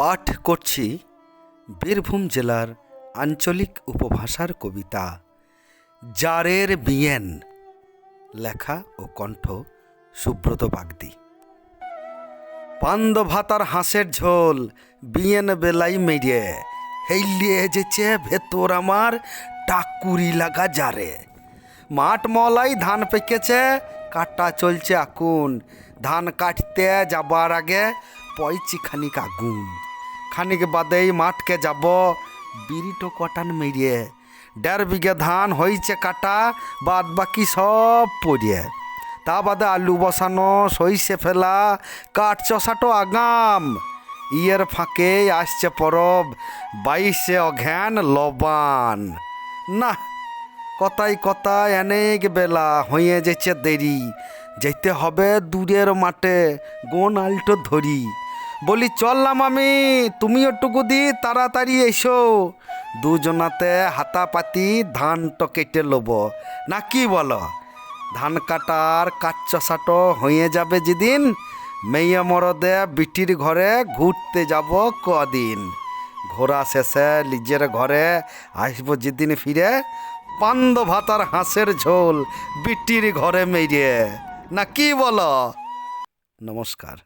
পাঠ করছি বীরভূম জেলার আঞ্চলিক উপভাষার কবিতা জারের বিয়েন, লেখা ও কণ্ঠ সুব্রত বাগদি। পান্দ ভাতার হাঁসের ঝোল, বিয়েন বেলাই মেরিয়ে হেইলিয়ে যেছে ভেতর আমার টাকুরি লাগা জারে। মাঠ মলাই ধান পেকেছে, কাটা চলছে আকুন, ধান কাটতে যাবার আগে পয়চিখানিক আগুন। খানিক বাদেই মাঠকে যাব। বিরিটো কটান মেরিয়ে। দেড় বিঘে ধান হয়েছে কাটা বাদ বাকি সব পড়িয়ে। তা বাদে আলু বসানো সইষে ফেলা, কাঠ চষাটো আগাম। ইয়ের ফাঁকে আসছে পরব, বাইশে অঘ্যান লবান। না কথাই কথায় অনেক বেলা হয়ে যেছে দেরি। যেতে হবে দূরের মাঠে গোন আলটো ধরি। বলি চললাম আমি তুমিও টুকু দি, তাড়াতাড়ি এসো। দুজনাতে হাতাপাতি ধানটো কেটে লব। না, কি বলো? ধান কাটার কাচ্চসাটো হয়ে যাবে যেদিন, মেয়ে মরদে বিটির ঘরে ঘুরতে যাব কদিন। ঘোরা শেষে নিজের ঘরে আসব যেদিন ফিরে, পান্দ ভাতার হাঁসের ঝোল বিটির ঘরে মেরে না, কি বলো? নমস্কার।